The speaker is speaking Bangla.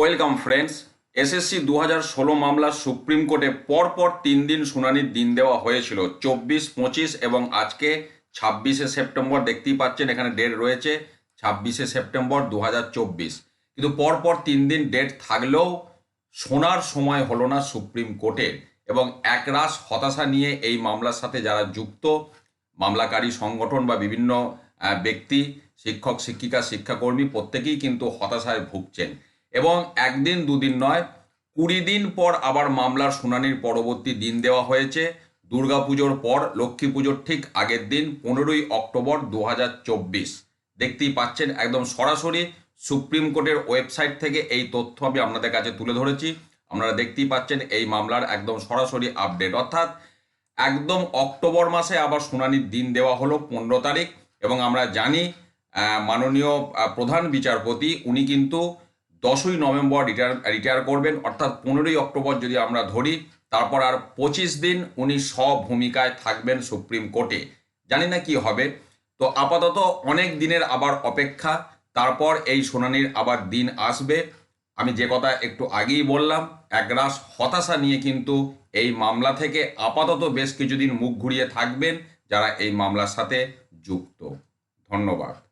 ওয়েলকাম ফ্রেন্ডস, এসএসসি দু হাজার ষোলো মামলা সুপ্রিম কোর্টে পরপর তিন দিন শুনানির দিন দেওয়া হয়েছিল, চব্বিশ, পঁচিশ এবং আজকে ছাব্বিশে সেপ্টেম্বর, দেখতেই পাচ্ছেন এখানে ডেট রয়েছে, ছাব্বিশে সেপ্টেম্বর দু হাজার চব্বিশ। কিন্তু পরপর তিন দিন ডেট থাকলেও শোনার সময় হলো না সুপ্রিম কোর্টের এবং একরাশ হতাশা নিয়ে এই মামলার সাথে যারা যুক্ত, মামলাকারী সংগঠন বা বিভিন্ন ব্যক্তি, শিক্ষক, শিক্ষিকা, শিক্ষাকর্মী, প্রত্যেকেই কিন্তু হতাশায় ভুগছেন। এবং একদিন দুদিন নয়, কুড়ি দিন পর আবার মামলার শুনানির পরবর্তী দিন দেওয়া হয়েছে। দুর্গাপুজোর পর লক্ষ্মী পুজোর ঠিক আগের দিন পনেরোই অক্টোবর দু হাজার চব্বিশ। দেখতেই পাচ্ছেন একদম সরাসরি সুপ্রিম কোর্টের ওয়েবসাইট থেকে এই তথ্য আমি আপনাদের কাছে তুলে ধরেছি। আপনারা দেখতেই পাচ্ছেন এই মামলার একদম সরাসরি আপডেট। অর্থাৎ একদম অক্টোবর মাসে আবার শুনানির দিন দেওয়া হলো পনেরো তারিখ এবং আমরা জানি মাননীয় প্রধান বিচারপতি, উনি কিন্তু দশই নভেম্বর রিটায়ার রিটায়ার করবেন, অর্থাৎ পনেরোই অক্টোবর যদি আমরা ধরি, তারপর আর পঁচিশ দিন উনি স্বভূমিকায় থাকবেন সুপ্রিম কোর্টে। জানি না কি হবে। তো আপাতত অনেক দিনের আবার অপেক্ষা, তারপর এই শুনানির আবার দিন আসবে। আমি যে কথা একটু আগেই বললাম, একরাশ হতাশা নিয়ে কিন্তু এই মামলা থেকে আপাতত বেশ কিছুদিন মুখ ঘুরিয়ে থাকবেন, যারা এই মামলার সাথে যুক্ত। ধন্যবাদ।